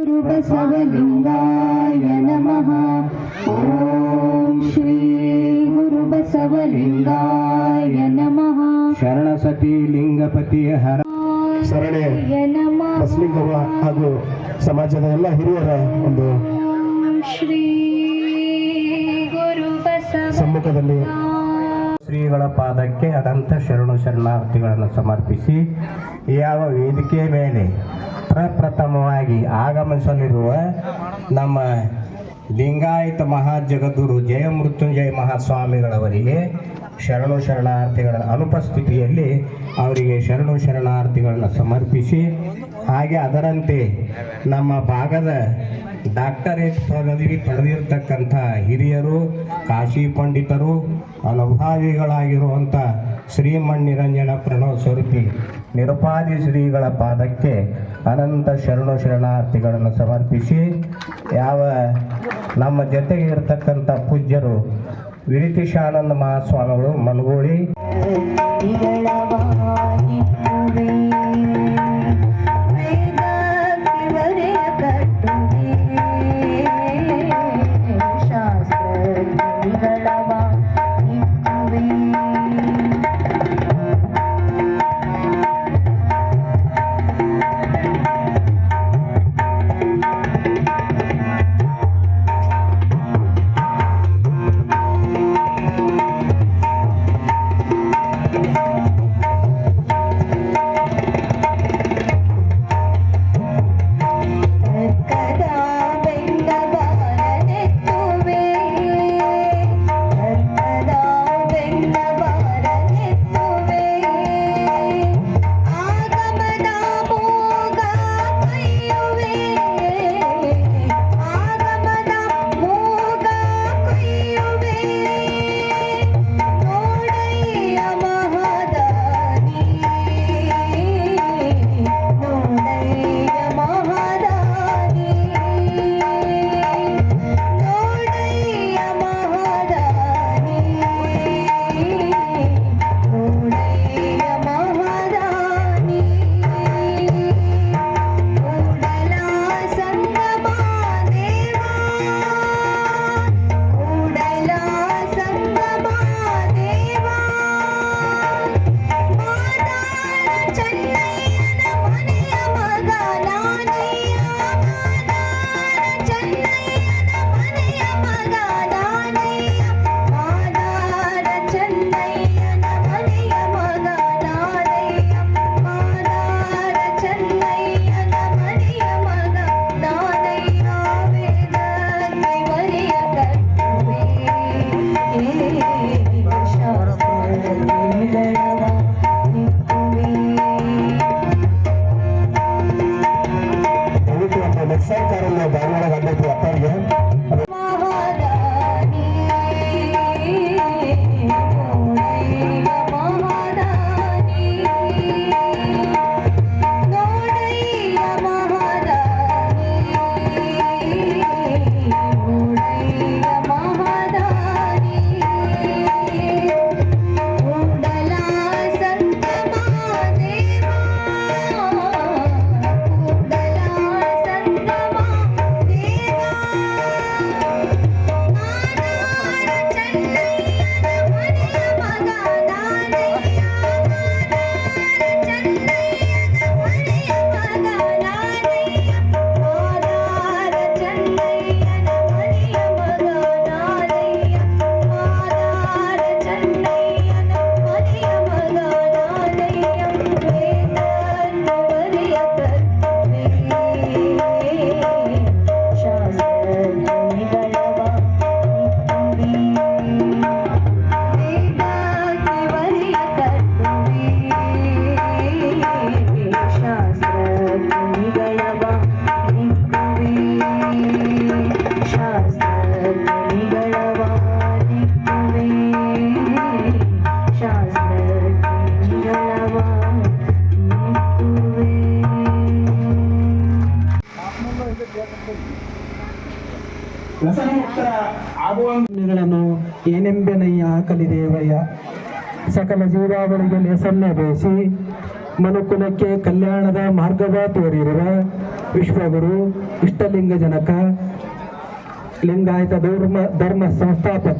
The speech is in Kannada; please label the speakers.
Speaker 1: ಗುರುಬಸವಲಿಂಗಾಯ ನಮಃ ಓಂ ಶ್ರೀ ಗುರುಬಸವಲಿಂಗಾಯ ನಮಃ
Speaker 2: ಶರಣ ಸತಿ ಲಿಂಗಪತಿ ಹರ
Speaker 3: ಶರಣೆಯ
Speaker 1: ನಮಃ
Speaker 3: ಬಸಲಿಂಗವ್ವ ಹಾಗೂ ಸಮಾಜದ ಎಲ್ಲ ಹಿರಿಯರ ಒಂದು
Speaker 1: ಶ್ರೀ ಗುರುಬಸವ
Speaker 3: ಸಮ್ಮುಖದಲ್ಲಿ
Speaker 2: ಶ್ರೀಗಳ ಪಾದಕ್ಕೆ ಅನಂತ ಶರಣು ಶರಣಾರ್ಥಿಗಳನ್ನು ಸಮರ್ಪಿಸಿ ಯಾವ ವೇದಿಕೆ ಮೇಲೆ ಪ್ರಪ್ರಥಮವಾಗಿ ಆಗಮಿಸಲಿರುವ ನಮ್ಮ ಲಿಂಗಾಯತ ಮಹಾಜಗದ್ಗುರು ಜಯ ಮೃತ್ಯುಂಜಯ ಮಹಾಸ್ವಾಮಿಗಳವರಿಗೆ ಶರಣು ಶರಣಾರ್ಥಿಗಳ ಅನುಪಸ್ಥಿತಿಯಲ್ಲಿ ಅವರಿಗೆ ಶರಣು ಶರಣಾರ್ಥಿಗಳನ್ನು ಸಮರ್ಪಿಸಿ, ಹಾಗೆ ಅದರಂತೆ ನಮ್ಮ ಭಾಗದ ಡಾಕ್ಟರೇಟ್ ಪದವಿ ಪಡೆದಿರತಕ್ಕಂಥ ಹಿರಿಯರು, ಕಾಶಿ ಪಂಡಿತರು, ಅನುಭಾವಿಗಳಾಗಿರುವಂಥ ಶ್ರೀಮಣ್ ನಿರಂಜನ ಪ್ರಣವ್ ಸ್ವರೂಪಿ ನಿರುಪಾದಿ ಶ್ರೀಗಳ ಪಾದಕ್ಕೆ ಅನಂತ ಶರಣು ಶರಣಾರ್ಥಿಗಳನ್ನು ಸಮರ್ಪಿಸಿ, ಯಾವ ನಮ್ಮ ಜೊತೆಗೆ ಇರತಕ್ಕಂಥ ಪೂಜ್ಯರು ವಿರಿತಿಶಾನಂದ ಮಹಾಸ್ವಾಮಿಗಳು ಮನಗೋಳಿ.
Speaker 3: ಮಿಕ್ಸರ್ ಕಾರಲ್ಲಿ ಧಾರವಾಡ
Speaker 4: ಗಳನ್ನು ಏನೆಂಬೆನಯ್ಯ ಕಲಿದೇವಯ್ಯ ಸಕಲ ಜೀವಾವಳಿಗೆ ಲೇಸನ್ನೇ ಬೇಸಿ, ಮನುಕುಲಕ್ಕೆ ಕಲ್ಯಾಣದ ಮಾರ್ಗವ ತೋರಿರುವ ವಿಶ್ವಗುರು ಇಷ್ಟಲಿಂಗ ಜನಕ ಲಿಂಗಾಯತ ಧರ್ಮ ಧರ್ಮ ಸಂಸ್ಥಾಪಕ.